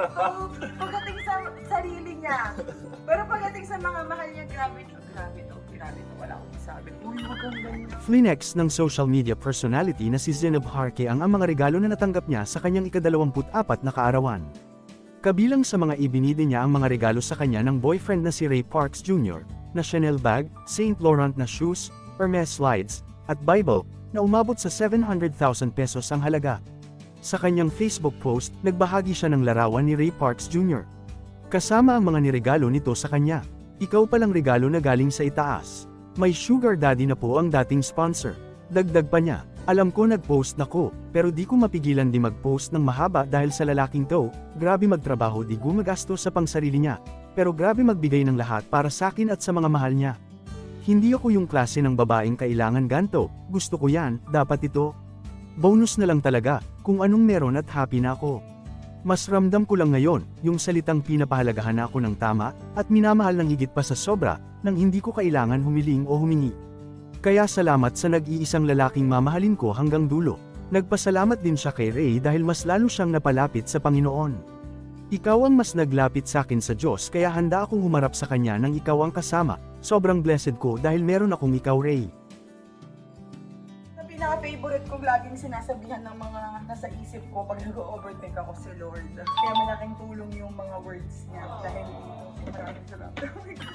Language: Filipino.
sakto. Pagdating sa sarili niya. Pero pagdating sa mga mahal niya, grabe to, grabe to, grabe to. Wala akong masabi. Uy, wag kang ganyan. Flinex ng social media personality na si Zenob Harke ang ang mga regalo na natanggap niya sa kanyang ikadalawamput-apat na kaarawan. Kabilang sa mga ibinide niya ang mga regalo sa kanya ng boyfriend na si Ray Parks Jr., na Chanel bag, Saint Laurent na shoes, Hermes slides, at Bible, na umabot sa 700,000 pesos ang halaga. Sa kanyang Facebook post, nagbahagi siya ng larawan ni Ray Parks Jr. Kasama ang mga niregalo nito sa kanya. Ikaw palang regalo na galing sa itaas. May sugar daddy na po ang dating sponsor. Dagdag pa niya, alam ko nag-post na ko, pero di ko mapigilan di mag-post ng mahaba dahil sa lalaking to, grabe magtrabaho di gumagasto sa pangsarili niya, pero grabe magbigay ng lahat para sa akin at sa mga mahal niya. Hindi ako yung klase ng babaeng kailangan ganto, gusto ko yan, dapat ito. Bonus na lang talaga, kung anong meron at happy na ako. Mas ramdam ko lang ngayon, yung salitang pinapahalagahan na ako ng tama, at minamahal ng higit pa sa sobra, nang hindi ko kailangan humiling o humingi. Kaya salamat sa nag-iisang lalaking mamahalin ko hanggang dulo. Nagpasalamat din siya kay Ray dahil mas lalo siyang napalapit sa Panginoon. Ikaw ang mas naglapit sa akin sa Diyos kaya handa akong humarap sa Kanya nang ikaw ang kasama. Sobrang blessed ko dahil meron akong ikaw Ray. Na pinaka-favorite kong laging sinasabihan ng mga nasa isip ko pag nag-overthink ako si Lord. Kaya malaking tulong yung mga words niya dahil dito. Maraming salamat.